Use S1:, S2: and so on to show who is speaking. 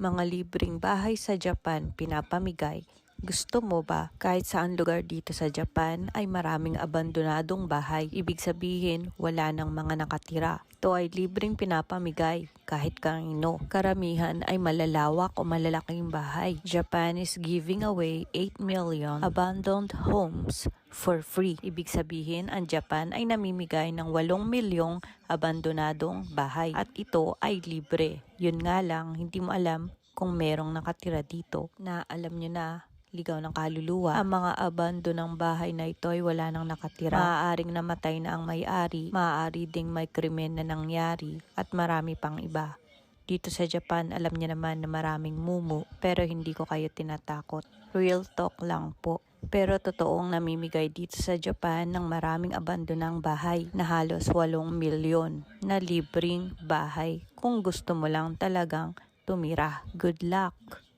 S1: Mga libreng bahay sa Japan pinapamigay. Gusto mo ba kahit saan lugar dito sa Japan ay maraming abandonadong bahay? Ibig sabihin, wala nang mga nakatira. Ito ay libreng pinapamigay kahit kanino. Karamihan ay malalawak o malalaking bahay. Japan is giving away 8 million abandoned homes for free. Ibig sabihin, ang Japan ay namimigay ng 8 milyong abandonadong bahay. At ito ay libre. Yun nga lang, hindi mo alam kung merong nakatira dito na alam nyo na ligaw ng kaluluwa. Ang mga abando ng bahay na ito ay wala nang nakatira. Maaaring namatay na ang may-ari, maaari ding may krimen na nangyari, at marami pang iba. Dito sa Japan, alam niya naman na maraming mumu, pero hindi ko kayo tinatakot. Real talk lang po. Pero totoong namimigay dito sa Japan ng maraming abandonang bahay na halos 8 milyon na libreng bahay kung gusto mo lang talagang tumira. Good luck!